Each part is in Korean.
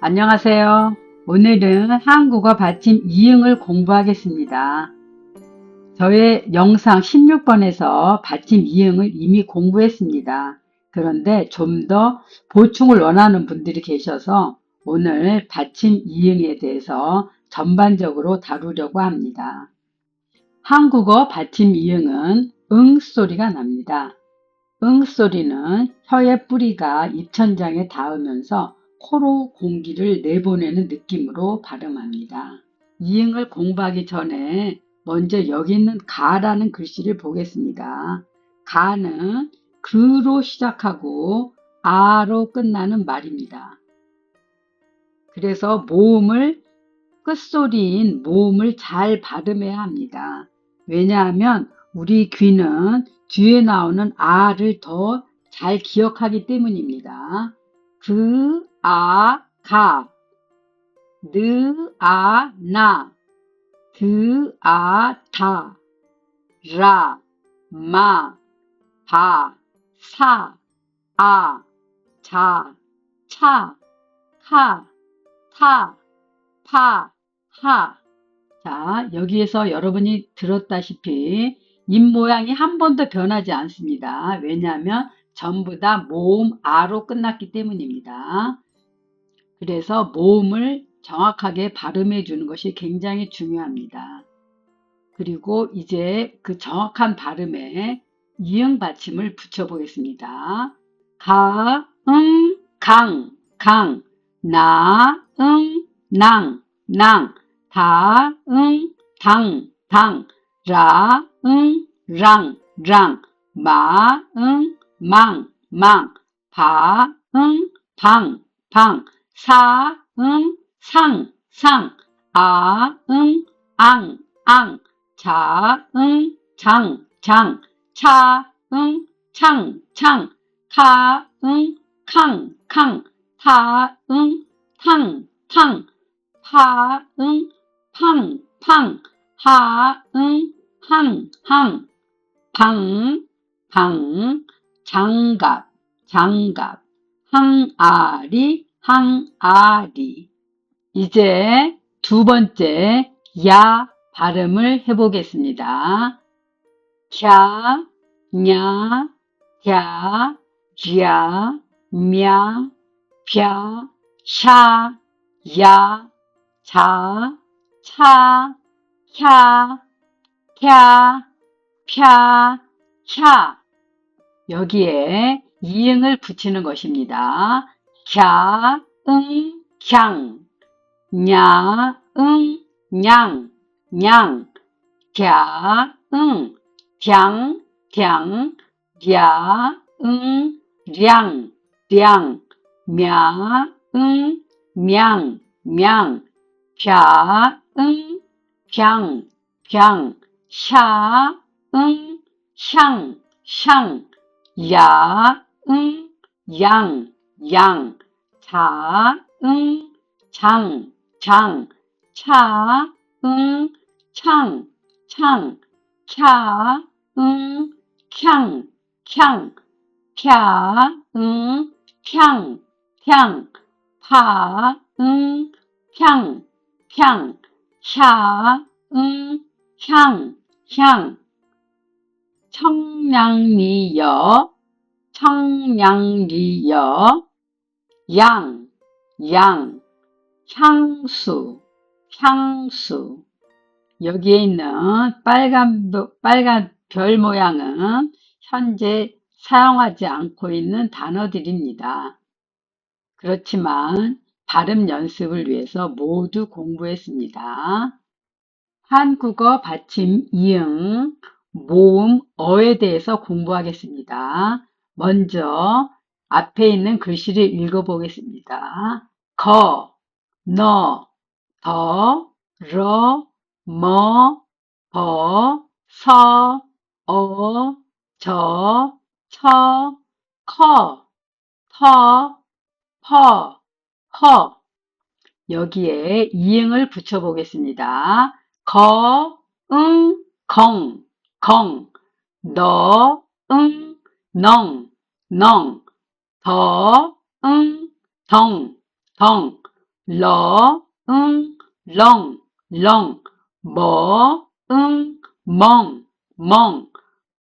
안녕하세요. 오늘은 한국어 받침 이응을 공부하겠습니다. 저의 영상 16번에서 받침 이응을 이미 공부했습니다. 그런데 좀 더 보충을 원하는 분들이 계셔서 오늘 받침 이응에 대해서 전반적으로 다루려고 합니다. 한국어 받침 이응은 응 소리가 납니다. 응 소리는 혀의 뿌리가 입천장에 닿으면서 코로 공기를 내보내는 느낌으로 발음합니다. 이응을 공부하기 전에 먼저 여기 있는 가라는 글씨를 보겠습니다. 가는 그로 시작하고 아로 끝나는 말입니다. 그래서 모음을 끝소리인 모음을 잘 발음해야 합니다. 왜냐하면 우리 귀는 뒤에 나오는 아를 더 잘 기억하기 때문입니다. 그, 아, 가, 느, 아, 나, 드, 아, 다, 라, 마, 바, 사, 아, 자, 차, 카, 타, 파, 하. 자, 여기에서 여러분이 들었다시피 입 모양이 한 번도 변하지 않습니다. 왜냐하면 전부 다 모음 아로 끝났기 때문입니다. 그래서 모음을 정확하게 발음해 주는 것이 굉장히 중요합니다. 그리고 이제 그 정확한 발음에 이응 받침을 붙여 보겠습니다. 가, 응, 강, 강, 나, 응, 낭, 낭, 다, 응, 당, 당, 라, 응, 랑, 랑, 마, 응, 망, 망, 바, 응, 방, 방, 사, 응, 상, 상, 아, 응, 앙, 앙, 자, 응, 장, 장, 차, 응, 창, 창, 카, 응, 캉, 캉, 타, 응, 탕, 탕, 파, 응, 팡, 팡, 하, 응, 항, 항, 방, 방, 장갑, 장갑, 항아리, 항아리. 이제 두 번째 야 발음을 해보겠습니다. 갸, 냐, 갸, 랴, 며, 벼, 샤, 야, 자, 차, 캬, 캬, 펴, 캬. 여기에 이응을 붙이는 것입니다. 갸, 응, 걍, 냐, 응, 냥, 냥, 갸, 응, 량, 량, 랴, 응, 량, 량, 며, 응, 명, 명, 펴, 응, 병, 병, 샤, 응, 샹, 샹, 야, 응, 양, 양, 자, 응, 장, 장, 차, 응, 창, 창, 캬, 응, 캬, 캬, 펴, 응, 펴, 펴, 파, 응, 펴, 펴, 샤, 응, 향, 향. 청량리여, 청량리여, 양, 양, 향수, 향수. 여기에 있는 빨간, 빨간 별 모양은 현재 사용하지 않고 있는 단어들입니다. 그렇지만 발음 연습을 위해서 모두 공부했습니다. 한국어 받침 이응, 모음, 어에 대해서 공부하겠습니다. 먼저 앞에 있는 글씨를 읽어보겠습니다. 거, 너, 더, 러, 머, 버, 서, 어, 저, 처, 커, 터, 퍼, 허. 여기에 이응을 붙여보겠습니다. 거, 응, 건, 건, 너, 응, 넝, 넝, 더, 응, 덩, 덩, 러, 응, 렁, 렁, 뭐, 응, 멍, 멍,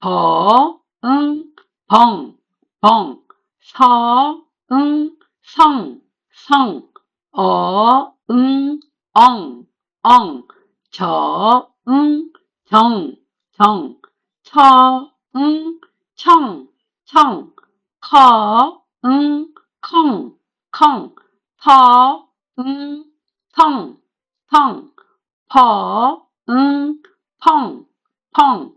버, 응, 벙, 벙, 서, 응, 성, 성, 어, 응, 엉, 엉, 저, 응, 정, 정, 처, 응, 청, 청, 커, 응, 컹, 컹, 터, 응, 성, 성, 퍼, 응, 펑, 펑,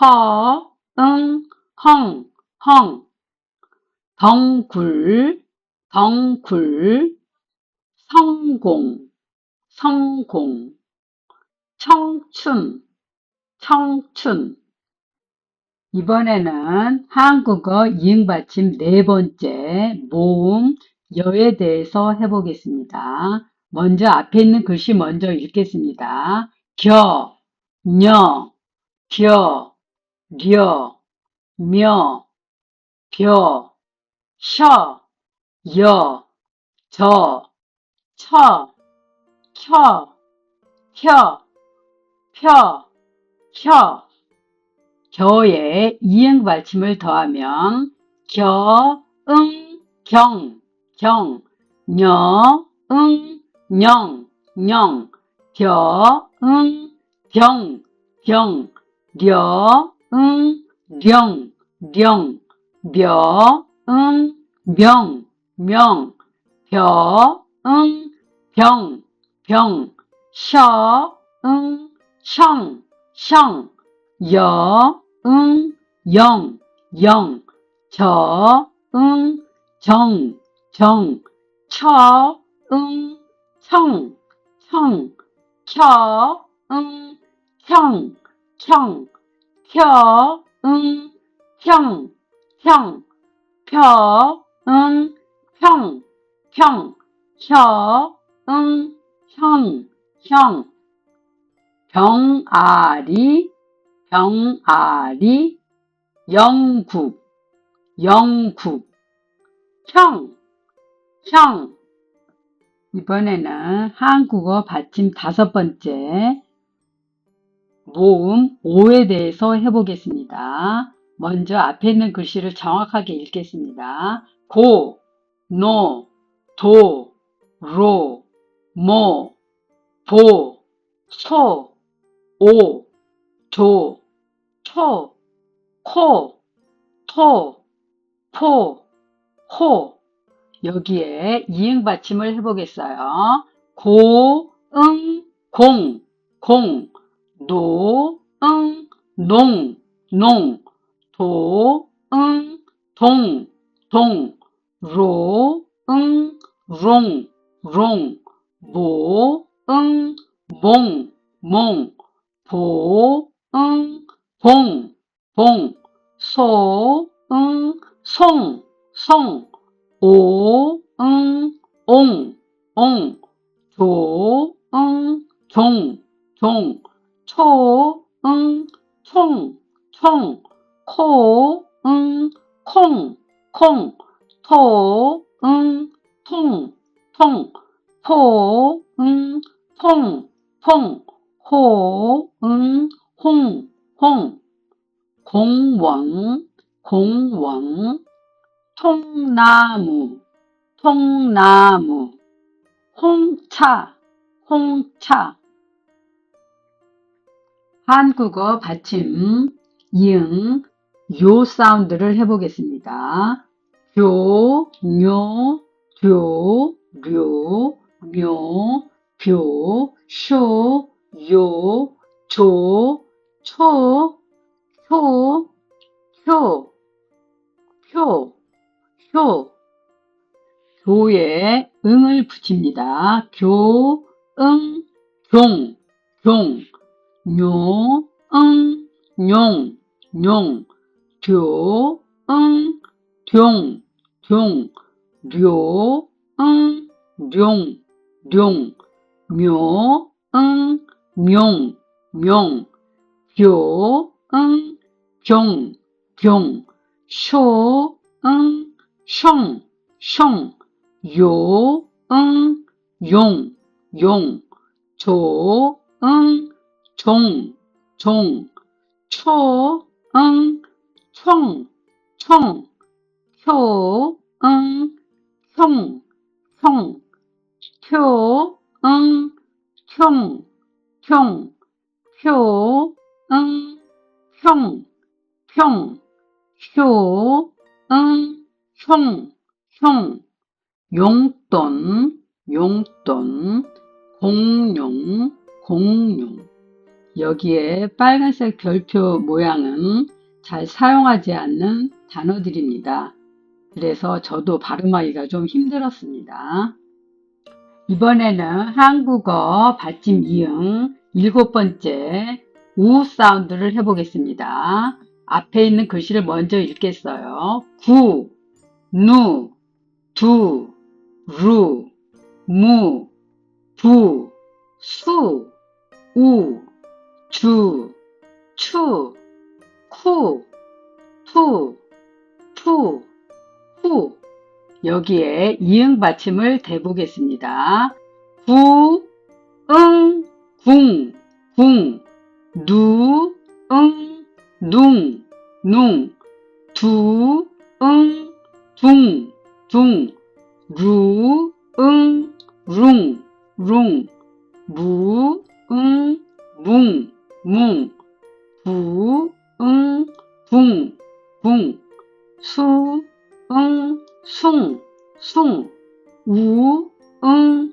허, 응, 헝, 헝, 덩굴, 덩굴, 성공, 성공, 청춘, 청춘. 이번에는 한국어 이응받침 네 번째 모음 여에 대해서 해보겠습니다. 먼저 앞에 있는 글씨 먼저 읽겠습니다. 겨, 녀, 겨, 려, 며, 벼, 셔, 여, 저, 처, 켜, 혀, 펴, 혀. 겨에 이응 받침을 더하면 겨, 응, 경, 경, 녀, 응, 영, 영, 겨, 응, 병, 병, 려, 응, 령, 령, 며, 응, 명, 명, 벼, 응, 병, 병, 셔, 응, 성, 성, 여, 응, 영, 영, 저, 응, 정, 정, 처, 응, 청, 청, 켜, 응, 형, 형, 펴, 응, 평, 평, 펴, 응, 평, 평, 혀, 응, 형, 형, 병아리, 병아리, 영국, 영국, 형, 형. 이번에는 한국어 받침 다섯 번째 모음 오에 대해서 해보겠습니다. 먼저 앞에 있는 글씨를 정확하게 읽겠습니다. 고, 노, 도, 로, 모, 보, 소, 오, 조, 초, 코, 토, 포, 호. 여기에 이응 받침을 해보겠어요. 고, 응, 공, 공, 노, 응, 농, 농, 도, 응, 동, 동, 로, 응, 롱, 롱, 모, 응, 몽, 몽, 보, 응, 봉, 봉, 소, 응, 송, 송, 오, 응, 옹, 옹, 조, 응, 종, 종, 초, 응, 총, 총, 코, 응, 콩, 콩, 토, 응, 통, 통, 포, 응, 퐁, 퐁, 호, 응, 홍, 홍, 공원, 공원, 통나무, 통나무, 홍차, 홍차. 한국어 받침, 이응, 요 사운드를 해보겠습니다. 교, 뇨, 교, 료, 묘, 교, 쇼, 요, 조, 초, 효, 효, 효, 효. 교에 응을 붙입니다. 교, 응, 종, 종, 뇨, 응, 뇽, 뇽, 교, 응, 뇽, 뇽, 료, 응, 룡, 룡, 묘, 응, 뇽, 뇽, 교, 응, 병, 병, 쇼, 응, 숑, 숑, 요, 응, 용, 용, 조, 응, 종, 종, 초, 응, 총, 총, 효, 응, 형, 형, 표, 응, 형, 형, 표, 응, 형, 평, 효, 응, 형, 형, 용돈, 용돈, 공룡, 공룡. 여기에 빨간색 별표 모양은 잘 사용하지 않는 단어들입니다. 그래서 저도 발음하기가 좀 힘들었습니다. 이번에는 한국어 받침 이응 일곱 번째 우 사운드를 해보겠습니다. 앞에 있는 글씨를 먼저 읽겠어요. 구, 누, 두, 루, 무, 부, 수, 우, 주, 추, 쿠, 투, 푸, 후. 여기에 이응 받침을 대보겠습니다. 구, 응, 궁, 궁, 누, 응, 둥, 눅, 두, 응, 둥, 둥, 루, 응, 룽, 룽, 무, 응, 뭉, 뭉, 부, 응, 붕, 붕, 수, 응, 숭, 숭, 우, 응,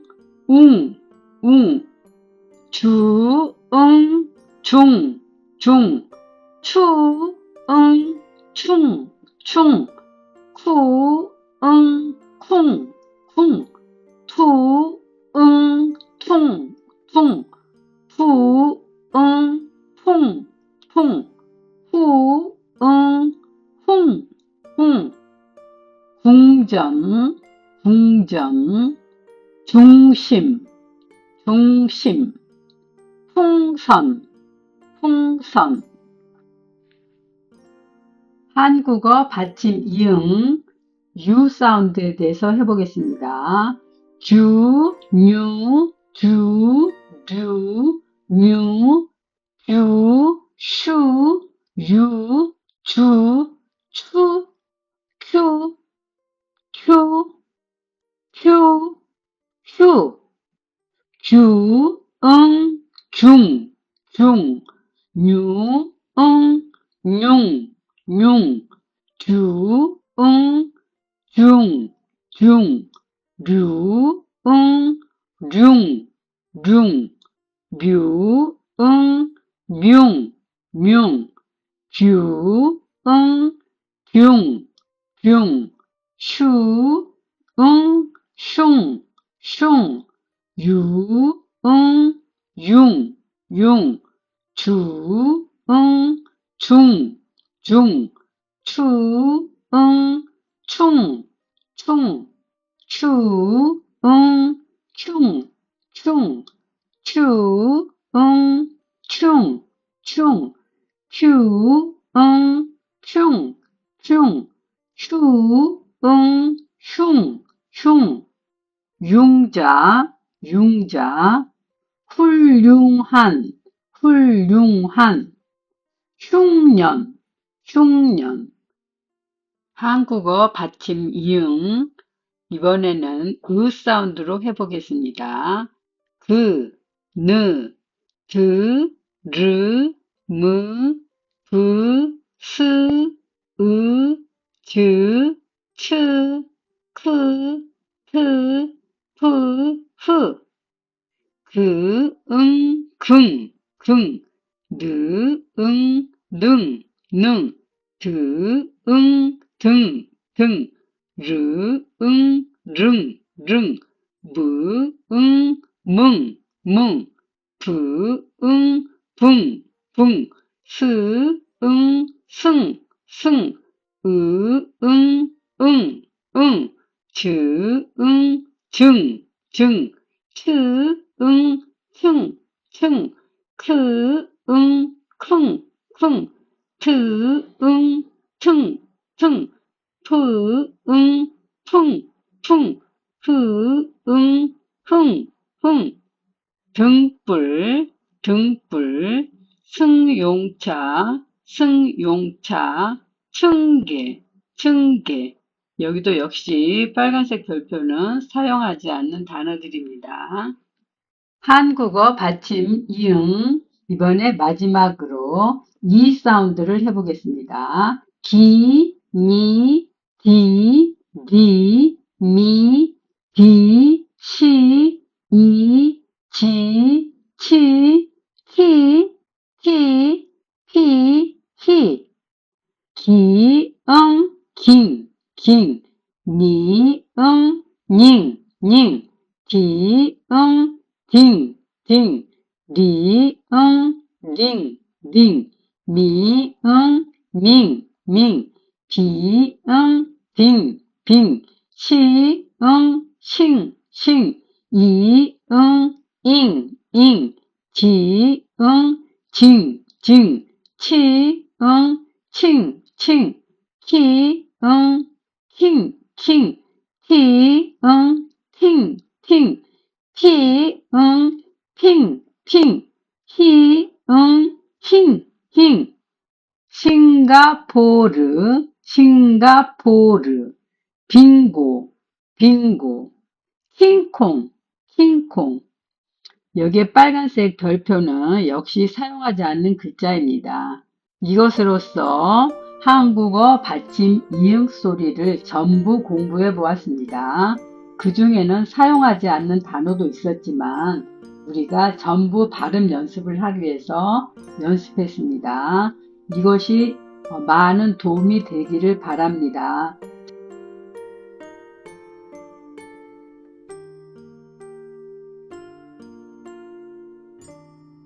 웅, 웅, 주, 응, 중, 중, 추, 응, 충, 충, 쿠, 응, 쿵, 쿵, 투, 응, 퉁, 퉁, 푸, 응, 풍, 풍, 후, 응, 훈, 훈, 궁전, 궁전, 중심, 중심, 풍선, 풍선. 한국어 받침 이응, 유 사운드에 대해서 해보겠습니다. 주, 뉴, 주, 류, 뮤, 유, 슈, 유, 주, 추, 큐, 큐, 큐, 휴, 주, 응, 중, 중, 뉴, 응, 융, 융, 주, 응, 중, 중, 류, 응, 융, 융, 뮤, 응, 뭝, 뭝, 규, 응, 균, 균, 슈, 응, 슝, 슝, 유, 응, 융, 융, 주, 응, 중, 중, 추, 응, 충, 충, 추, 응, 충, 충, 추, 응, 충, 충, 추, 응, 충, 충, 추, 응, 흉, 흉, 융자, 융자, 훌륭한, 훌륭한, 흉년, 흉년. 한국어 받침 이응. 이번에는 으 사운드로 해보겠습니다. 그, 느, 드, 르, 무, 브, 스, 으, 즈, 츠, 크, 트, 프, 프. 그, 응, 긍, 긍, 느, 응, 능, 능, 드, 응, 등, 등, 르, 응, 릉, 릉, 무, 응, 뭉, 뭉, 부, 응, 붕, 붕, 스, 응, 승, 승, 으, 응, 응, 응, 즈, 응, 증, 증, 츠, 응, 층, 층, 크, 응, 킁, 킁, 트, 응, 퉁, 퉁, 푸, 응, 퉁, 퉁, 푸, 응, 흥, 흥, 등불, 등불, 승용차, 승용차, 층계, 층계. 여기도 역시 빨간색 별표는 사용하지 않는 단어들입니다. 한국어 받침 이응 이번에 마지막으로 이 사운드를 해보겠습니다. 기, 니, 디, 디, 미, 디, 시, 이, 지, 치, 히, 히, 히, 히. 기, 응, 깅, 깅. 니, 응, 닝, 닝. 디, 응, 딩, 딩. 리, 응, 링, 링. 미, 응, 밍, 밍. 비, 응, 빙, 빙. 시, 응, 싱, 싱. 이, 응, 잉, 잉. 지, 응, 징, 징. 치, 응, 칭, 칭. 키, 응, 킹, 킹. 티, 응, 팅, 팅. 티, 응, 핑, 핑. 히, 응, 힝, 힝. 싱가포르, 싱가포르. 빙고, 빙고. 킹콩, 킹콩. 여기에 빨간색 별표는 역시 사용하지 않는 글자입니다. 이것으로써 한국어 받침 이응 소리를 전부 공부해 보았습니다. 그 중에는 사용하지 않는 단어도 있었지만 우리가 전부 발음 연습을 하기 위해서 연습했습니다. 이것이 많은 도움이 되기를 바랍니다.